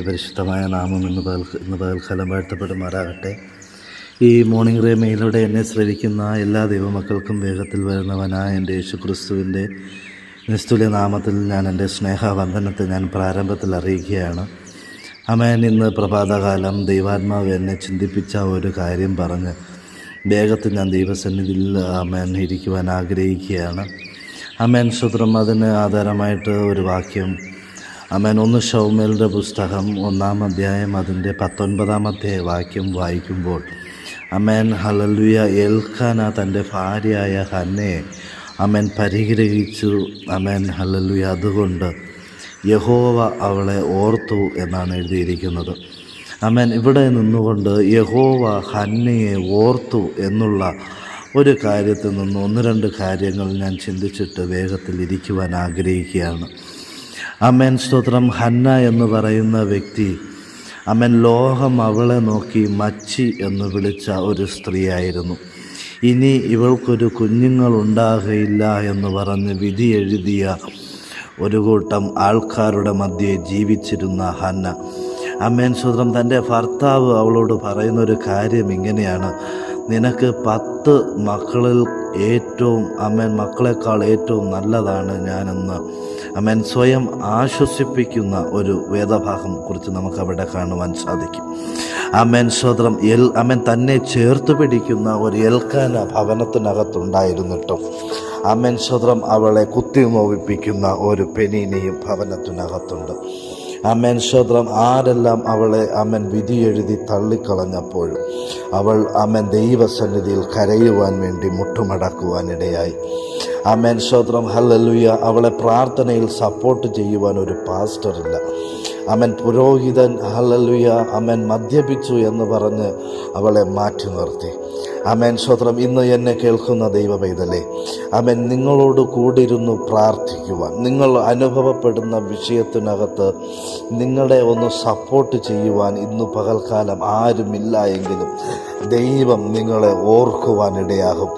പരിശുദ്ധമായ നാമം ഇന്ന് പകൽ ഇന്ന് പകൽക്കാലം വാഴ്ത്തപ്പെടുമാറാകട്ടെ. ഈ മോർണിംഗ് റേമയിലൂടെ എന്നെ ശ്രവിക്കുന്ന എല്ലാ ദൈവമക്കൾക്കും വേഗത്തിൽ വരുന്നവനായ എന്റെ യേശു ക്രിസ്തുവിന്റെ നിസ്തുല്യ നാമത്തിൽ ഞാൻ എന്റെ സ്നേഹവന്ദനത്തെ ഞാൻ പ്രാരംഭത്തിൽ അറിയിക്കുകയാണ്. അമേൻ ഇന്ന് പ്രഭാതകാലം ദൈവാത്മാവ് എന്നെ ചിന്തിപ്പിച്ച ഒരു കാര്യം പറഞ്ഞ് വേഗത്തിൽ ഞാൻ ദൈവസന്നിധിയിൽ അമേൻ ഇരിക്കുവാൻ ആഗ്രഹിക്കുകയാണ്. അമേൻ സൂത്രം അതിന് ആധാരമായിട്ട് ഒരു വാക്യം അമേൻ ഒന്ന് ഷൗമേലിന്റെ പുസ്തകം ഒന്നാം അധ്യായം അതിന്റെ പത്തൊൻപതാമത്തെ വാക്യം വായിക്കുമ്പോൾ അമേൻ ഹലലുയ ഏൽഖാന തന്റെ ഭാര്യയായ ഹന്നയെ അമേൻ പരിഗ്രഹിച്ചു. അമേൻ ഹലലുയ അതുകൊണ്ട് യഹോവ അവളെ ഓർത്തു എന്നാണ് എഴുതിയിരിക്കുന്നത്. അമേൻ ഇവിടെ നിന്നുകൊണ്ട് യഹോവ ഹന്നയെ ഓർത്തു എന്നുള്ള ഒരു കാര്യത്തിൽ നിന്ന് ഒന്ന് രണ്ട് കാര്യങ്ങൾ ഞാൻ ചിന്തിച്ചിട്ട് വേഗത്തിൽ ഇരിക്കുവാൻ ആഗ്രഹിക്കുകയാണ്. അമേൻ. സ്തോത്രം. ഹന്ന എന്ന് പറയുന്ന വ്യക്തി അമ്മൻ ലോകം അവളെ നോക്കി മച്ചി എന്ന് വിളിച്ച ഒരു സ്ത്രീയായിരുന്നു. ഇനി ഇവൾക്കൊരു കുഞ്ഞുങ്ങളുണ്ടാകയില്ല എന്ന് പറഞ്ഞ് വിധി എഴുതിയ ഒരു കൂട്ടം ആൾക്കാരുടെ മധ്യേ ജീവിച്ചിരുന്ന ഹന്ന. അമ്മേൻ സുദ്രം തന്റെ ഭർത്താവ് അവളോട് പറയുന്നൊരു കാര്യം ഇങ്ങനെയാണ്. നിനക്ക് പത്ത് മക്കളിൽ ഏറ്റവും അമ്മേൻ മക്കളെക്കാൾ ഏറ്റവും നല്ലതാണ് ഞാനെന്ന് അമ്മേൻ സ്വയം ആശ്വസിപ്പിക്കുന്ന ഒരു വേദഭാഗം കുറിച്ച് നമുക്ക് അവിടെ കാണുവാൻ സാധിക്കും. അമ്മൻ സ്വതന്ത്രം എൽ അമ്മൻ തന്നെ ചേർത്ത് പിടിക്കുന്ന ഒരു എൽക്കാന ഭവനത്തിനകത്തുണ്ടായിരുന്നിട്ടും അമ്മൻ സ്വതന്ത്രം അവളെ കുത്തി നോവിപ്പിക്കുന്ന ഒരു പെനീനയും ഭവനത്തിനകത്തുണ്ട്. അമ്മൻ സ്വതന്ത്രം ആരെല്ലാം അവളെ അമ്മൻ വിധി എഴുതി തള്ളിക്കളഞ്ഞപ്പോഴും അവൾ അമ്മൻ ദൈവസന്നിധിയിൽ കരയുവാൻ വേണ്ടി മുട്ടുമടക്കുവാനിടയായി. അമ്മൻ മേൽശോത്രം ഹല്ലലുയ. അവളെ പ്രാർത്ഥനയിൽ സപ്പോർട്ട് ചെയ്യുവാൻ ഒരു പാസ്റ്ററില്ല അമൻ പുരോഹിതൻ ഹലലുയ അമൻ മദ്യപിച്ചു എന്ന് പറഞ്ഞ് അവളെ മാറ്റി നിർത്തി. അമേൻ സ്വത്രം ഇന്ന് എന്നെ കേൾക്കുന്ന ദൈവപൈതലേ അമൻ നിങ്ങളോട് കൂടിരുന്നു പ്രാർത്ഥിക്കുവാൻ. നിങ്ങൾ അനുഭവപ്പെടുന്ന വിഷയത്തിനകത്ത് നിങ്ങളെ ഒന്ന് സപ്പോർട്ട് ചെയ്യുവാൻ ഇന്ന് പകൽക്കാലം ആരുമില്ല എങ്കിലും ദൈവം നിങ്ങളെ ഓർക്കുവാനിടയാകും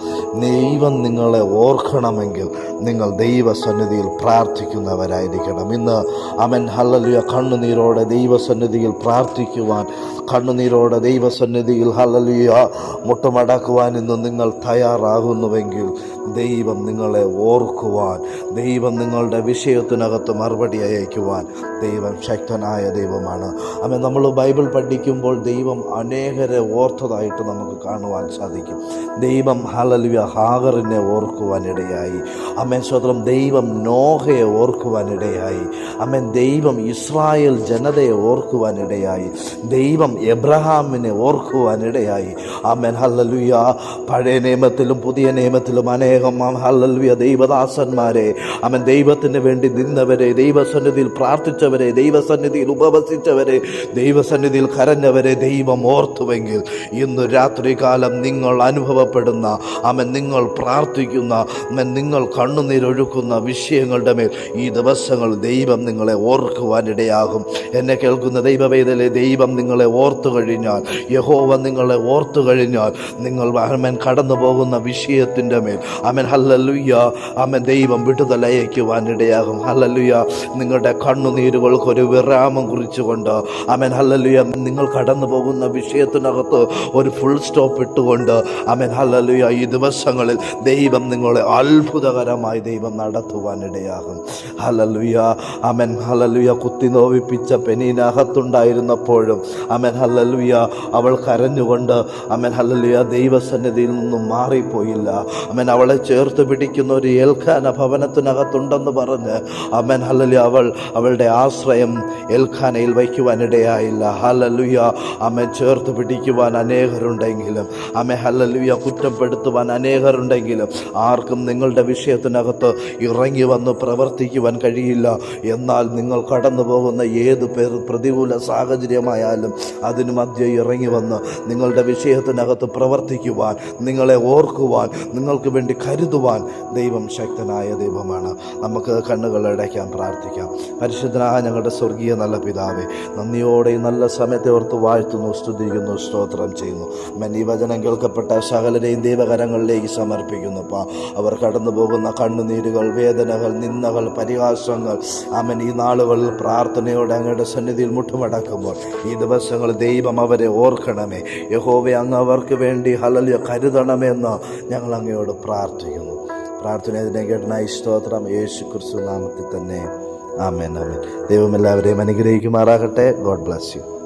ദൈവം നിങ്ങളെ ഓർക്കണമെങ്കിൽ നിങ്ങൾ ദൈവസന്നിധിയിൽ പ്രാർത്ഥിക്കുന്നവരായിരിക്കണം. ഇന്ന് അമൻ ഹല്ലലുയ കണ്ണുനീരോടെ ദൈവസന്നിധിയിൽ പ്രാർത്ഥിക്കുവാൻ കണ്ണുനീരോടെ ദൈവസന്നിധിയിൽ ഹലലിയ മുട്ടുമടക്കുവാൻ ഇന്ന് നിങ്ങൾ തയ്യാറാകുന്നുവെങ്കിൽ ദൈവം നിങ്ങളെ ഓർക്കുവാൻ ദൈവം നിങ്ങളുടെ വിഷയത്തിനകത്ത് മറുപടി അയക്കുവാൻ ദൈവം ശക്തനായ ദൈവമാണ്. അമ്മ നമ്മൾ ബൈബിൾ പഠിക്കുമ്പോൾ ദൈവം അനേകരെ ഓർത്തതായിട്ട് നമുക്ക് കാണുവാൻ സാധിക്കും. ദൈവം ഹലലിയ ഹാഗറിനെ ഓർക്കുവാനിടയായി. അമ്മ സ്വതന്ത്രം ദൈവം നോഹയെ ഓർക്കുവാനിടയായി. അമ്മൻ ദൈവം ഇസ്രായേൽ ജനതയെ ഓർക്കുവാനിടയായി. ദൈവം എബ്രഹാമിനെ ഓർക്കുവാനിടയായി. ആ ഹല്ലലുയ. പഴയ നിയമത്തിലും പുതിയ നിയമത്തിലും അനേകം ഹല്ലലുയ. ദൈവദാസന്മാരെ അവൻ ദൈവത്തിന് വേണ്ടി നിന്നവരെ ദൈവസന്നിധിയിൽ പ്രാർത്ഥിച്ചവരെ ദൈവസന്നിധിയിൽ ഉപവസിച്ചവരെ ദൈവസന്നിധിയിൽ കരഞ്ഞവരെ ദൈവം ഓർത്തുവെങ്കിൽ ഇന്ന് രാത്രികാലം നിങ്ങൾ അനുഭവപ്പെടുന്ന അവൻ നിങ്ങൾ പ്രാർത്ഥിക്കുന്ന അവൻ നിങ്ങൾ കണ്ണുനീരൊഴുക്കുന്ന വിഷയങ്ങളുടെ മേൽ ഈ ദിവസങ്ങൾ ദൈവം നിങ്ങളെ ഓർക്കുവാനിടയാകും എന്നെ കേൾക്കുന്ന ദൈവവേദലെ ദൈവം നിങ്ങളെ ഓർത്തു കഴിഞ്ഞാൽ യഹോവ നിങ്ങളെ ഓർത്തു കഴിഞ്ഞാൽ നിങ്ങൾ അമൻ കടന്നു പോകുന്ന വിഷയത്തിന്റെ മേൽ. അമൻ ഹല്ലലുയ്യ അമൻ ദൈവം വിടുതലയക്കുവാനിടയാകും ഹല്ലല്ലുയ്യ നിങ്ങളുടെ കണ്ണുനീരുകൾക്ക് ഒരു വിരാമം കുറിച്ചുകൊണ്ട് അമൻ ഹല്ലല്ലുയ്യ നിങ്ങൾ കടന്നു പോകുന്ന വിഷയത്തിനകത്ത് ഒരു ഫുൾ സ്റ്റോപ്പ് ഇട്ടുകൊണ്ട് അമൻ ഹല്ലല്ലുയ്യ ഈ ദിവസങ്ങളിൽ ദൈവം നിങ്ങളെ അത്ഭുതകരമായി ദൈവം നടത്തുവാനിടയാകും. ഹലലുയ അമൻ ഹലലുയ കുത്തി നോവിപ്പിച്ച പെനീനകത്തുണ്ടായിരുന്നപ്പോഴും അമൻ ഹല്ലലുയ. അവൾ കരഞ്ഞുകൊണ്ട് അമൻ ഹല്ലലുയ. ദൈവസന്നിധിയിൽ നിന്നും മാറിപ്പോയില്ല. അമൻ അവളെ ചേർത്ത് പിടിക്കുന്ന ഒരു ഏൽഖാന ഭവനത്തിനകത്തുണ്ടെന്ന് പറഞ്ഞ് അമൻ ഹലലുയ അവൾ അവളുടെ ആശ്രയം ഏൽഖാനയിൽ വയ്ക്കുവാനിടയായില്ല. ഹലലുയ അമ്മ ചേർത്ത് പിടിക്കുവാൻ അനേകരുണ്ടെങ്കിലും അമ്മ ഹലലുയ കുറ്റപ്പെടുത്തുവാൻ അനേകരുണ്ടെങ്കിലും ആർക്കും നിങ്ങളുടെ വിഷയത്തിനകത്ത് ഇറങ്ങി വന്ന് പ്രവർത്തിക്കുവാൻ കഴിയില്ല. എന്നാൽ നിങ്ങൾ കടന്നു പോകുന്ന ഏത് പ്രതികൂല സാഹചര്യമായാലും അതിന് മധ്യ ഇറങ്ങി വന്ന് നിങ്ങളുടെ വിഷയത്തിനകത്ത് പ്രവർത്തിക്കുവാൻ നിങ്ങളെ ഓർക്കുവാൻ നിങ്ങൾക്ക് വേണ്ടി കരുതുവാൻ ദൈവം ശക്തനായ ദൈവമാണ്. നമുക്ക് കണ്ണുകൾ അടയ്ക്കാൻ പ്രാർത്ഥിക്കാം. പരിശുദ്ധനായ ഞങ്ങളുടെ സ്വർഗീയ നല്ല പിതാവേ നന്ദിയോടെ നല്ല സമയത്തെ ഓർത്ത് വാഴ്ത്തുന്നു സ്തുതിക്കുന്നു സ്തോത്രം ചെയ്യുന്നു. ഈ വചനം കേൾക്കപ്പെട്ട സകലരെയും ദൈവകരങ്ങളിലേക്ക് സമർപ്പിക്കുന്നു പാ അവർ കടന്നു പോകുന്ന കണ്ണുനീരുകൾ വേദനകൾ നിന്ദകൾ പരിഹാസങ്ങൾ അമൻ ഈ നാളുകളിൽ പ്രാർത്ഥനയോടെ അങ്ങയുടെ സന്നിധിയിൽ മുട്ടുമടക്കുമ്പോൾ ഈ ദിവസങ്ങൾ ദൈവം അവരെ ഓർക്കണമേ. യഹോവെ അങ്ങ് അവർക്ക് വേണ്ടി ഹലലിയ കരുതണമെന്ന് ഞങ്ങൾ അങ്ങയോട് പ്രാർത്ഥിക്കുന്നു. പ്രാർത്ഥന ഇതിനെ കേട്ടനായി സ്തോത്രം യേശു ക്രിസ്തു നാമത്തിൽ തന്നെ. ആമേൻ ആമേൻ. ദൈവം എല്ലാവരെയും അനുഗ്രഹിക്കുമാറാകട്ടെ. God bless you.